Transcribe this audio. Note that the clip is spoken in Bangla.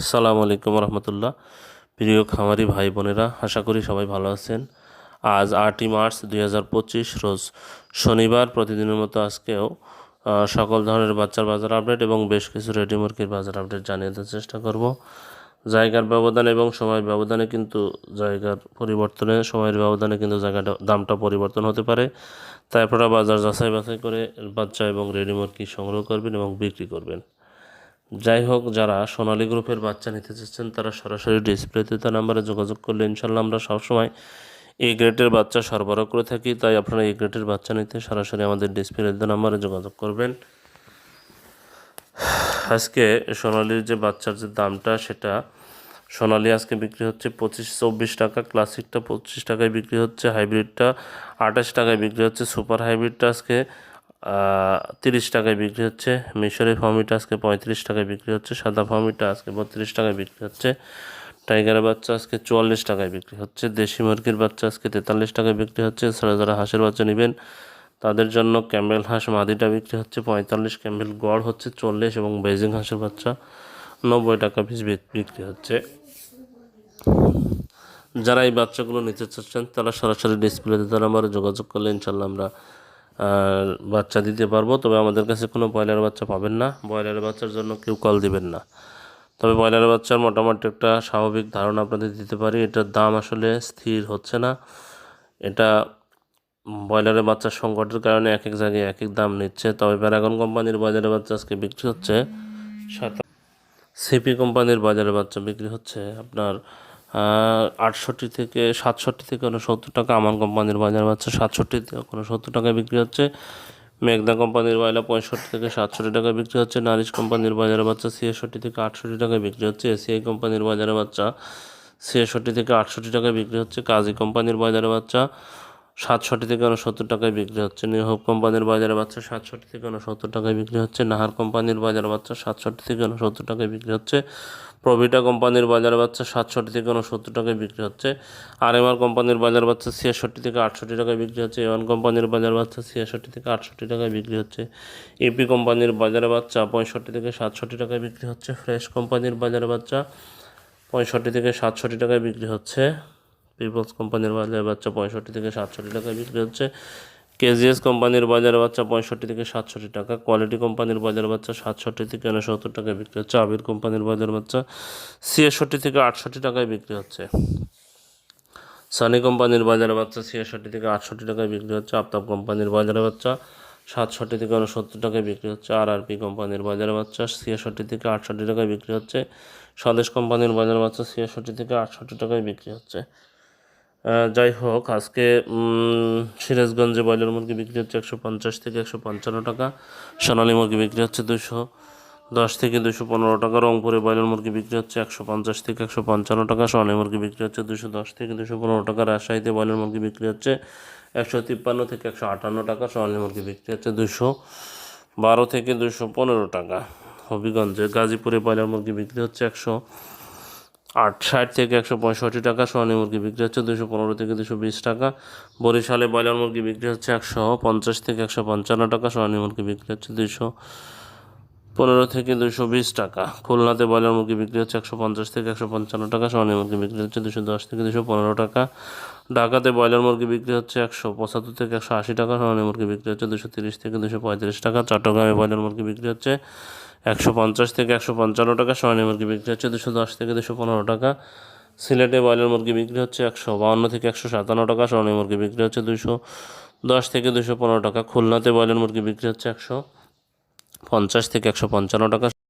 আসসালামু আলাইকুম রহমতুল্লাহ। প্রিয় খামারি ভাই বোনেরা, আশা করি সবাই ভালো আছেন। আজ আটই মার্চ দুই হাজার পঁচিশ, রোজ শনিবার। প্রতিদিনের মতো আজকেও সকল ধরনের বাচ্চার বাজার আপডেট এবং বেশ কিছু রেডি মুরগির বাজার আপডেট জানিয়ে দেওয়ার চেষ্টা করব। জায়গার ব্যবধান এবং সময়ের ব্যবধানে কিন্তু জায়গার পরিবর্তনে, সময়ের ব্যবধানে কিন্তু জায়গাটা, দামটা পরিবর্তন হতে পারে। তাই বাজার যাচাই বাছাই করে বাচ্চা এবং রেডি মুরগি সংগ্রহ করবেন এবং বিক্রি করবেন। যাই হোক, যারা সোনালী গ্রুপের বাচ্চা নিতে চাচ্ছেন, তারা সরাসরি ডিসপ্লেতে তার নাম্বারে যোগাযোগ করলে ইনশাল্লাহ আমরা সবসময় এই গ্রেডের বাচ্চা সরবরাহ করে থাকি। তাই আপনারা এই গ্রেডের বাচ্চা নিতে সরাসরি আমাদের ডিসপ্লেতে নাম্বারে যোগাযোগ করবেন। আজকে সোনালির যে বাচ্চার যে দামটা, সেটা সোনালি আজকে বিক্রি হচ্ছে পঁচিশ, চব্বিশ টাকা, ক্লাসিকটা পঁচিশ টাকায় বিক্রি হচ্ছে, হাইব্রিডটা আঠাশ টাকায় বিক্রি হচ্ছে, সুপার হাইব্রিডটা আজকে তিরিশ টাকায় বিক্রি হচ্ছে। মিশরি ফার্মিটা আজকে পঁয়ত্রিশ টাকায় বিক্রি হচ্ছে। সাদা ফার্মিটা আজকে বত্রিশ টাকায় বিক্রি হচ্ছে। টাইগারের বাচ্চা আজকে চুয়াল্লিশ টাকায় বিক্রি হচ্ছে। দেশি মুরগির বাচ্চা আজকে তেতাল্লিশ টাকায় বিক্রি হচ্ছে। এছাড়া যারা হাঁসের বাচ্চা নেবেন, তাদের জন্য ক্যাম্বেল হাঁস মাদিটা বিক্রি হচ্ছে। পঁয়তাল্লিশ ক্যাম্বেল গড় হচ্ছে চল্লিশ এবং বেজিং হাঁসের বাচ্চা নব্বই টাকা পিস বিক্রি হচ্ছে। যারা এই বাচ্চাগুলো নিতে চাচ্ছেন, তারা সরাসরি ডিসপ্লেতে তারা আমার যোগাযোগ করলে ইনশাল্লাহ আমরা বাচ্চা দিতে পারব, তবে আমাদের কাছে কোনো ব্রয়লার বাচ্চা পাবেন না। ব্রয়লার বাচ্চার জন্য কেউ কল দিবেন না। তবে ব্রয়লার বাচ্চার মোটামুটি একটা স্বাভাবিক ধারণা আপনাদের দিতে পারি, এটার দাম আসলে স্থির হচ্ছে না। এটা ব্রয়লারের বাচ্চার সংকটের কারণে এক এক জায়গায় এক এক দাম নিচ্ছে। তবে প্যারাগন কোম্পানির বাজারে বাচ্চা আজকে বিক্রি হচ্ছে সাত সিপি কোম্পানির বাজারে বাচ্চা বিক্রি হচ্ছে আপনার আটষট্টি থেকে সাতষট্টি থেকে উনসত্তর টাকা আমান কোম্পানির বাজার পাচ্ছে সাতষট্টি থেকে উনসত্তর টাকায় বিক্রি হচ্ছে। মেঘনা কোম্পানির বায়লা পঁয়ষট্টি থেকে সাতষট্টি টাকা বিক্রি হচ্ছে। নারিশ কোম্পানির বাজারে বাচ্চা ছিয়াষট্টি থেকে আটষট্টি টাকায় বিক্রি হচ্ছে। এসিআই কোম্পানির বাজারে বাচ্চা ছিয়াষট্টি থেকে আটষট্টি টাকায় বিক্রি হচ্ছে। কাজী কোম্পানির বাজারে বাচ্চা সাতষট্টি থেকে উনসত্তর টাকায় বিক্রি হচ্ছে। নিউ হোপ কোম্পানির বাজারে বাচ্চা সাতষট্টি থেকে উনসত্তর টাকায় বিক্রি হচ্ছে। নাহার কোম্পানির বাজারে বাচ্চা সাতষট্টি থেকে উনসত্তর টাকায় বিক্রি হচ্ছে। প্রভিটা কোম্পানির বাজারে বাচ্চা সাতষট্টি থেকে উনসত্তর টাকায় বিক্রি হচ্ছে। আর এম আর কোম্পানির বাজার বাচ্চা ছিয়াষট্টি থেকে আটষট্টি টাকায় বিক্রি হচ্ছে। এওয়ান কোম্পানির বাজার বাচ্চা ছিয়াষট্টি থেকে আটষট্টি টাকায় বিক্রি হচ্ছে। এপি কোম্পানির বাজারে বাচ্চা পঁয়ষট্টি থেকে সাতষট্টি টাকায় বিক্রি হচ্ছে। ফ্রেশ কোম্পানির বাজারে বাচ্চা পঁয়ষট্টি থেকে সাতষট্টি টাকায় বিক্রি হচ্ছে। পিপলস কোম্পানির বাজারে বাচ্চা পঁয়ষট্টি থেকে সাতষট্টি টাকায় বিক্রি হচ্ছে। কেজিএস কোম্পানির বাজারে বাচ্চা পঁয়ষট্টি থেকে সাতষট্টি টাকা কোয়ালিটি কোম্পানির বাজারে বাচ্চা সাতষট্টি থেকে উনসত্তর টাকায় বিক্রি হচ্ছে। আবির কোম্পানির বাজারে বাচ্চা ছিয়াষট্টি থেকে আটষট্টি টাকায় বিক্রি হচ্ছে। সানি কোম্পানির বাজারে বাচ্চা ছিয়াষট্টি থেকে আটষট্টি টাকায় বিক্রি হচ্ছে। আফতাব কোম্পানির বাজারে বাচ্চা সাতষট্টি থেকে উনসত্তর টাকায় বিক্রি হচ্ছে। আর আর পি কোম্পানির বাজারে বাচ্চা ছিয়াষট্টি থেকে আটষট্টি টাকায় বিক্রি হচ্ছে। স্বদেশ কোম্পানির বাজারে বাচ্চা ছিয়াষট্টি থেকে আটষট্টি টাকায় বিক্রি হচ্ছে। যাই হোক, আজকে সিরাজগঞ্জে ব্রয়লার মুরগি বিক্রি হচ্ছে একশো পঞ্চাশ থেকে একশো পঞ্চান্ন টাকা। সোনালী মুরগি বিক্রি হচ্ছে দুশো দশ থেকে দুশো পনেরো টাকা। রংপুরে ব্রয়লার মুরগি বিক্রি হচ্ছে একশো পঞ্চাশ থেকে একশো পঞ্চান্ন টাকা। সোনালী মুরগি বিক্রি হচ্ছে দুশো দশ থেকে দুশো পনেরো টাকা। রাজশাহীতে ব্রয়লার মুরগি বিক্রি হচ্ছে একশো তিপ্পান্ন থেকে একশো আটান্ন টাকা। সোনালী মুরগি বিক্রি হচ্ছে দুশো বারো থেকে দুশো পনেরো টাকা। হবিগঞ্জে গাজীপুরে ব্রয়লার মুরগি বিক্রি হচ্ছে একশো আট ষাট থেকে একশো পঁয়ষট্টি টাকা সোয়ানি মুরগি বিক্রি হচ্ছে দুশো পনেরো থেকে দুশো বিশ টাকা। বরিশালে ব্রয়লার মুরগি বিক্রি হচ্ছে একশো পঞ্চাশ থেকে একশো পঞ্চান্ন টাকা সোয়ানি মুরগি বিক্রি হচ্ছে দুশো পনেরো থেকে দুশো বিশ টাকা। খুলনাতে ব্রয়লার মুরগি বিক্রি হচ্ছে একশো পঞ্চাশ থেকে একশো পঞ্চান্ন টাকা সোয়ানি মুরগি বিক্রি হচ্ছে দুশো দশ থেকে দুশো পনেরো টাকা। ঢাকাতে ব্রয়লার মুরগি বিক্রি হচ্ছে একশো পঁচাত্তর থেকে একশো আশি টাকা সোয়ানি মুরগি বিক্রি হচ্ছে দুশো তিরিশ থেকে দুশো পঁয়ত্রিশ টাকা। চট্টগ্রামে ব্রয়লার মুরগি বিক্রি হচ্ছে একশো পঞ্চাশ থেকে একশো পঞ্চান্ন টাকা সোয়ানি মুরগি বিক্রি হচ্ছে দুশো দশ থেকে দুশো পনেরো টাকা। সিলেটে ব্রয়লার মুরগি বিক্রি হচ্ছে একশো বাউন্ন থেকে একশো সাতান্ন টাকা সোয়ানি মুরগি বিক্রি হচ্ছে দুশো দশ থেকে দুশো পনেরো টাকা। খুলনাতে ব্রয়লার মুরগি বিক্রি হচ্ছে একশো পঞ্চাশ থেকে একশো পঞ্চান্ন টাকা